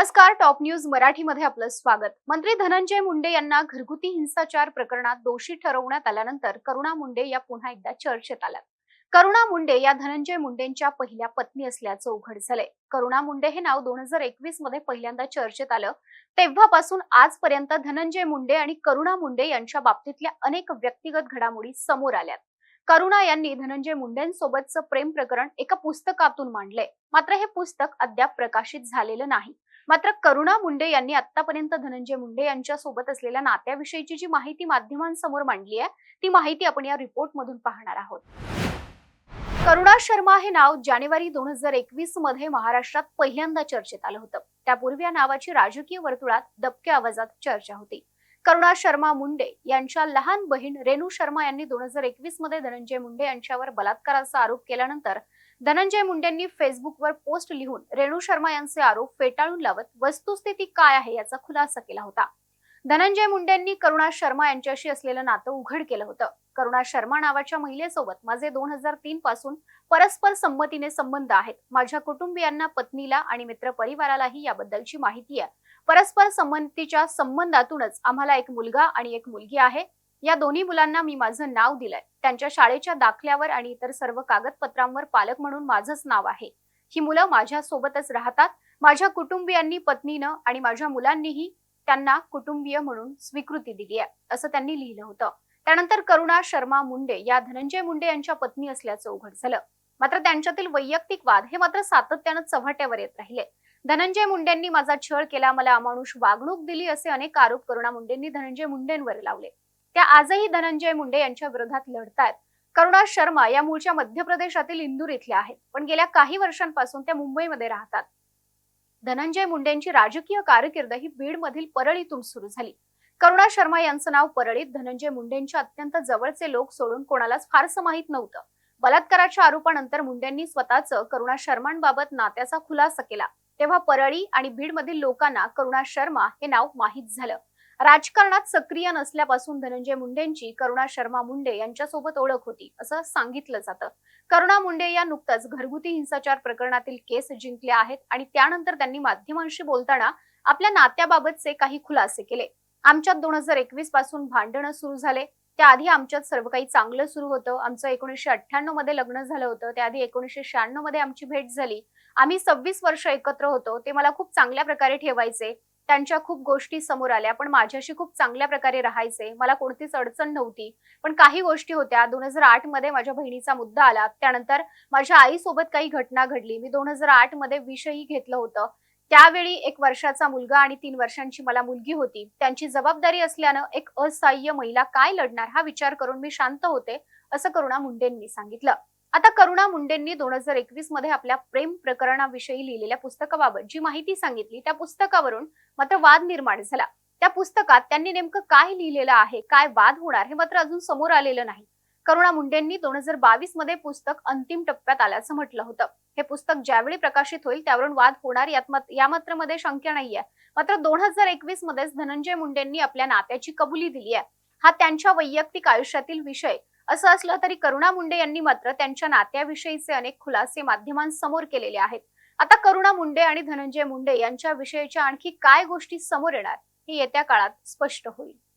नमस्कार top news मराठीमध्ये आपलं स्वागत. मंत्री धनंजय मुंडे यांना घरगुती हिंसाचार प्रकरणात दोषी ठरवण्यात आल्यानंतर करुणा मुंडे या पुन्हा एकदा चर्चेत आल्या. करुणा मुंडे या धनंजय मुंडेंच्या पहिल्या पत्नी असल्याचं उघड झालंय. करुणा मुंडे हे नाव दोन हजार एकवीसमध्ये पहिल्यांदा चर्चेत आलं. तेव्हापासून आजपर्यंत धनंजय मुंडे आणि करुणा मुंडे यांच्या बाबतीतल्या अनेक व्यक्तिगत घडामोडी समोर आल्यात करुणा यांनी धनंजय मुंडेंसोबतचं प्रेम प्रकरण एका पुस्तकातून मांडलंय. मात्र हे पुस्तक अद्याप प्रकाशित झालेलं नाही. मात्र करुणा मुंडे यांनी आतापर्यंत धनंजय मुंडे यांच्या सोबत असलेल्या नात्याविषयीची जी माहिती माध्यमांसमोर मांडली आहे ती माहिती आपण या रिपोर्ट मधून पाहणार आहोत. करुणा शर्मा हे नाव जानेवारी दोन हजार एकवीसमध्ये महाराष्ट्रात पहिल्यांदा चर्चेत आलं होतं. त्यापूर्वी या नावाची राजकीय वर्तुळात दबक्या आवाजात चर्चा होती. करुणा शर्मा मुंडे यांच्या लहान बहीण रेणू शर्मा यांनी दोन हजार एकवीसमध्ये धनंजय मुंडे यांच्यावर बलात्काराचा आरोप केल्यानंतर धनंजय मुंडेंनी फेसबुकवर पोस्ट लिहून रेणू शर्मा यांचे आरोप फेटाळून लावत वस्तुस्थिती काय आहे याचा खुलासा केला होता. धनंजय मुंडेंनी करुणा शर्मा यांच्याशी असलेलं नातं उघड केलं होतं. करुणा शर्मा नावाच्या महिलेसोबत माझे दोन हजार तीन पासून परस्पर संमतीने संबंध आहेत. माझ्या कुटुंबियांना पत्नीला आणि मित्र परिवारालाही याबद्दलची माहिती आहे. परस्पर संमतीच्या संबंधातूनच आम्हाला एक मुलगा आणि एक मुलगी आहे. या दोन्ही मुलांना मी माझं नाव दिलंय. त्यांच्या शाळेच्या दाखल्यावर आणि इतर सर्व कागदपत्रांवर पालक म्हणून माझंच नाव आहे. ही मुलं माझ्या सोबतच राहतात. माझ्या कुटुंबियांनी पत्नीनं आणि माझ्या मुलांनीही त्यांना कुटुंबीय म्हणून स्वीकृती दिली आहे असं त्यांनी लिहिलं होतं. त्यानंतर करुणा शर्मा मुंडे या धनंजय मुंडे यांच्या पत्नी असल्याचं उघड झालं. मात्र त्यांच्यातील वैयक्तिक वाद हे मात्र सातत्यानं चव्हाट्यावर येत राहिले. धनंजय मुंडेंनी माझा छळ केला मला अमानुष वागणूक दिली असे अनेक आरोप करुणा मुंडेंनी धनंजय मुंडेंवर लावले. त्या आजही धनंजय मुंडे यांच्या विरोधात लढतायत. करुणा शर्मा या मूळच्या मध्य प्रदेशातील इंदूर इथल्या आहेत. पण गेल्या काही वर्षांपासून त्या मुंबईमध्ये राहतात. धनंजय मुंडेंची राजकीय कारकीर्द ही बीडमधील परळीतून सुरू झाली. करुणा शर्मा यांचं नाव परळीत. धनंजय मुंडेंच्या अत्यंत जवळचे लोक सोडून कोणालाच फारसं माहीत नव्हतं. बलात्काराच्या आरोपानंतर मुंडेंनी स्वतःचं करुणा शर्मांबाबत नात्याचा खुलासा केला. तेव्हा परळी आणि बीडमधील लोकांना करुणा शर्मा हे नाव माहीत झालं. राजकारणात सक्रिय नसल्यापासून धनंजय मुंडेंची करुणा शर्मा मुंडे यांच्यासोबत ओळख होती असं सांगितलं जातं. करुणा मुंडे या नुकतंच घरगुती हिंसाचार प्रकरणातील केस जिंकल्या आहेत आणि त्यानंतर त्यांनी माध्यमांशी बोलताना आपल्या नात्याबाबतचे काही खुलासे केले. आमच्यात दोन हजार एकवीसपासून भांडणं सुरू झाले. त्याआधी आमच्यात सर्व काही चांगलं सुरू होतं. आमचं एकोणीसशे अठ्ठ्याण्णवमध्ये लग्न झालं होतं. त्याआधी एकोणीसशे शहाण्णवमध्ये आमची भेट झाली. आम्ही सव्वीस वर्ष एकत्र होतो. ते मला खूप चांगल्या प्रकारे ठेवायचे. त्यांच्या खूप गोष्टी समोर आल्या. पण माझ्याशी खूप चांगल्या प्रकारे राहायचे. मला कोणतीच अडचण नव्हती. पण काही गोष्टी होत्या. दोन हजार आठमध्ये माझ्या बहिणीचा मुद्दा आला. त्यानंतर माझ्या आईसोबत काही घटना घडली. मी दोन हजार आठमध्ये विषही घेतलं होतं. त्यावेळी एक वर्षाचा मुलगा आणि तीन वर्षांची मला मुलगी होती. त्यांची जबाबदारी असल्यानं एक असहाय्य महिला काय लढणार हा विचार करून मी शांत होते असं करुणा मुंडेंनी सांगितलं. आता करुणा मुंडेंनी दोन हजार एकवीसमध्ये आपल्या प्रेम प्रकरणाविषयी लिहिलेल्या पुस्तकाबाबत जी माहिती सांगितली त्या पुस्तकावरून मात्र वाद निर्माण झाला. त्या पुस्तकात त्यांनी नेमकं काय लिहिलेलं आहे काय वाद होणार हे मात्र अजून समोर आलेलं नाही. करुणा मुंडेंनी दोन हजार बावीसमध्ये पुस्तक अंतिम टप्प्यात आल्याचं म्हटलं होतं. हे पुस्तक ज्यावेळी प्रकाशित होईल त्यावरून वाद होणार या मात्रमध्ये शंका नाहीये. मात्र दोन हजार एकवीस मध्येच धनंजय मुंडेंनी आपल्या नात्याची कबुली दिली आहे. हा त्यांच्या वैयक्तिक आयुष्यातील विषय. असं असलं तरी करुणा मुंडे यांनी मात्र त्यांच्या नात्याविषयीचे अनेक खुलासे माध्यमांसमोर केलेले आहेत. आता करुणा मुंडे आणि धनंजय मुंडे यांच्या विषयीच्या आणखी काय गोष्टी समोर येणार हे येत्या काळात स्पष्ट होईल.